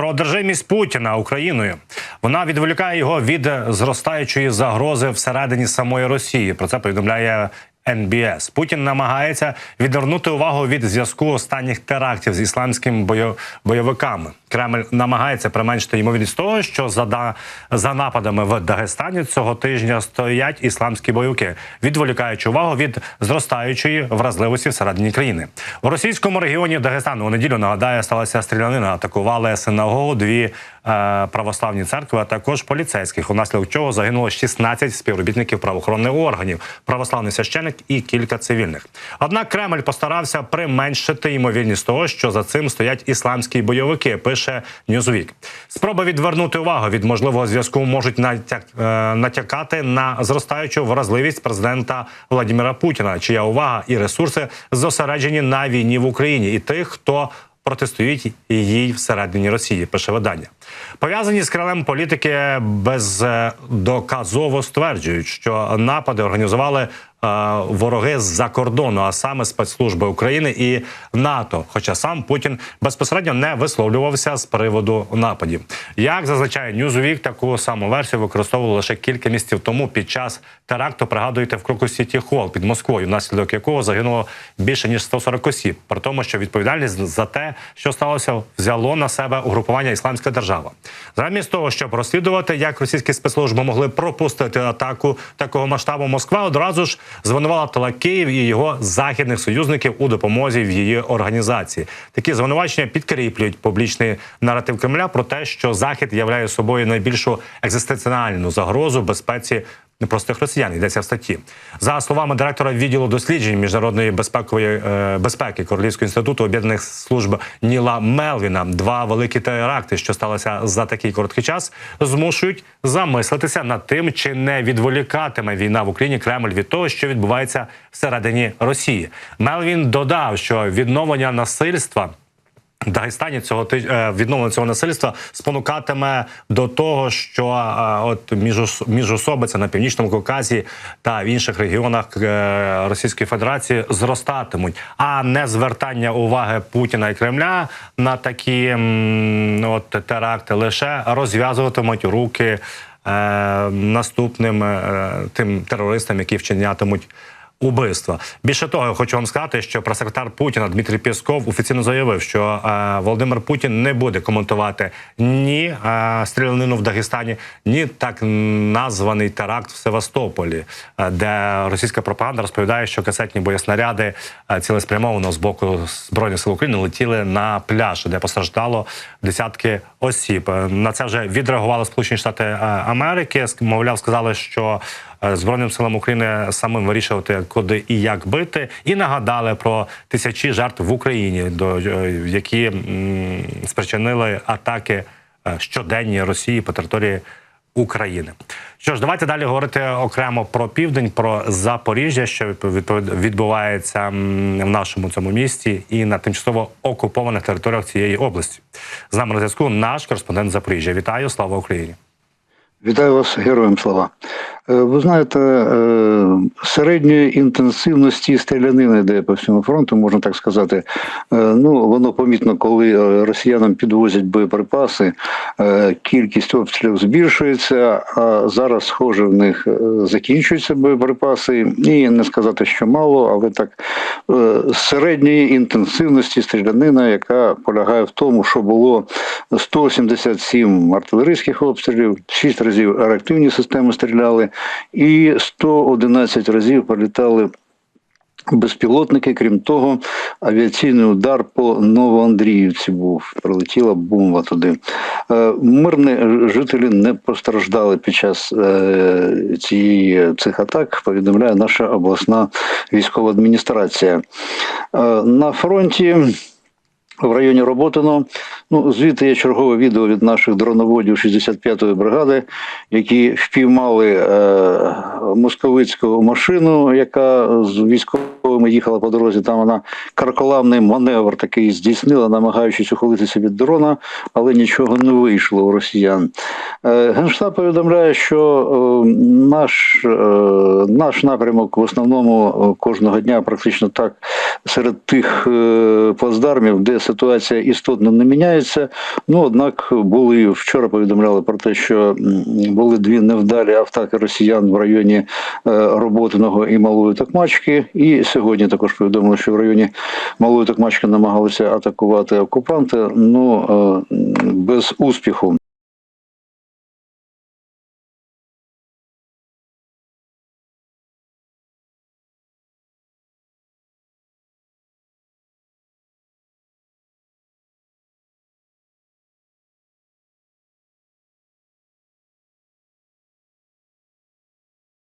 Про одержимість Путіна Україною вона відволікає його від зростаючої загрози всередині самої Росії. Про це повідомляє. НБС Путін намагається відвернути увагу від зв'язку останніх терактів з ісламськими бойо- бойовиками. Кремль намагається применшити ймовірність того, що за, да- за нападами в Дагестані цього тижня стоять ісламські бойовики, відволікаючи увагу від зростаючої вразливості всередині країни. У російському регіоні Дагестану у неділю нагадає сталася стрілянина. Атакували синагогу, дві православні церкви, а також поліцейських. Унаслідок чого загинуло 16 співробітників правоохоронних органів, православний священик і кілька цивільних. Однак Кремль постарався применшити ймовірність того, що за цим стоять ісламські бойовики. Пише Newsweek. Спроби відвернути увагу від можливого зв'язку можуть натяк, е, натякати на зростаючу вразливість президента Владимира Путіна, чия увага і ресурси зосереджені на війні в Україні і тих, хто протистоїть їй всередині Росії. Пише видання. Пов'язані з крилем політики бездоказово стверджують, що напади організували. е, Вороги з-за кордону, а саме спецслужби України і НАТО. Хоча сам Путін безпосередньо не висловлювався з приводу нападів. Як зазначає Newsweek, таку саму версію використовували лише кілька місяців тому під час теракту. Пригадуєте в Крокус Сіті Холл під Москвою, внаслідок якого загинуло більше ніж 140 осіб. При тому, що відповідальність за те, що сталося, взяло на себе угрупування Ісламська держава. Замість того, щоб розслідувати, як російські спецслужби могли пропустити атаку такого масштабу, Москва одразу ж звинуватила Київ і його західних союзників у допомозі в її організації. Такі звинувачення підкріплюють публічний наратив Кремля про те, що Захід являє собою найбільшу екзистенціальну загрозу безпеці простих росіян. Йдеться в статті. За словами директора відділу досліджень міжнародної безпекової е, безпеки Королівського інституту об'єднаних служб Ніла Мелвіна, два великі теракти, що сталося за такий короткий час, змушують замислитися над тим, чи не відволікатиме війна в Україні Кремль від того, що відбувається всередині Росії. Мелвін додав, що відновлення насильства. Дагестані цього е, відновлення цього насильства спонукатиме до того, що е, от міжос- міжособиця на північному Кавказі та в інших регіонах е, Російської Федерації зростатимуть, а не звертання уваги Путіна і Кремля на такі от теракти лише розв'язуватимуть руки наступним тим терористам, які вчинятимуть убивства. Більше того, я хочу вам сказати, що прес-секретар Путіна Дмитрій Пєсков офіційно заявив, що е, Володимир Путін не буде коментувати ні е, стрілянину в Дагестані, ні так названий теракт в Севастополі, е, де російська пропаганда розповідає, що касетні боєснаряди е, цілеспрямовано з боку збройних сил України летіли на пляж, де постраждало десятки осіб. Е, На це вже відреагували Сполучені Штати е, Америки. Мовляв, сказали, що Збройним силам України самим вирішувати, куди і як бити, і нагадали про тисячі жертв в Україні, до е, які спричинили атаки е, щоденні Росії по території України. Що ж, давайте далі говорити окремо про південь, про Запоріжжя, що відбувається в нашому цьому місті і на тимчасово окупованих територіях цієї області. З нами на зв'язку наш кореспондент Запоріжжя. Вітаю, слава Україні! Вітаю вас, героям слава. Е, Ви знаєте, е, середньої інтенсивності стрілянини, де по всьому фронту, можна так сказати, е, ну воно помітно, коли росіянам підвозять боєприпаси, кількість обстрілів збільшується, а зараз, схоже, в них закінчуються боєприпаси, і не сказати, що мало, але так середньої інтенсивності стрілянина, яка полягає в тому, що було 177 артилерійських обстрілів, 6 разів реактивні системи стріляли, і 111 разів прилітали безпілотники. Крім того, авіаційний удар по Новоандріївці був. Прилетіла бомба туди. Е, Мирні жителі не постраждали під час е, цієї цих атак. Повідомляє наша обласна військова адміністрація. Е, На фронті. В районі Роботино, ну звідти є чергове відео від наших дроноводів 65-ї бригади, які впіймали е, московицьку машину, яка з військовими їхала по дорозі. Там вона карколамний маневр такий здійснила, намагаючись ухилитися від дрона, але нічого не вийшло у росіян. Е, Генштаб повідомляє, що е, наш, е, наш напрямок в основному кожного дня практично так серед тих е, плацдармів, де ситуація істотно не міняється. Ну однак були вчора повідомляли про те, що були дві невдалі атаки росіян в районі е, Роботиного і Малої Токмачки. І сьогодні також повідомили, що в районі Малої Токмачки намагалися атакувати окупанти. Ну е, без успіху.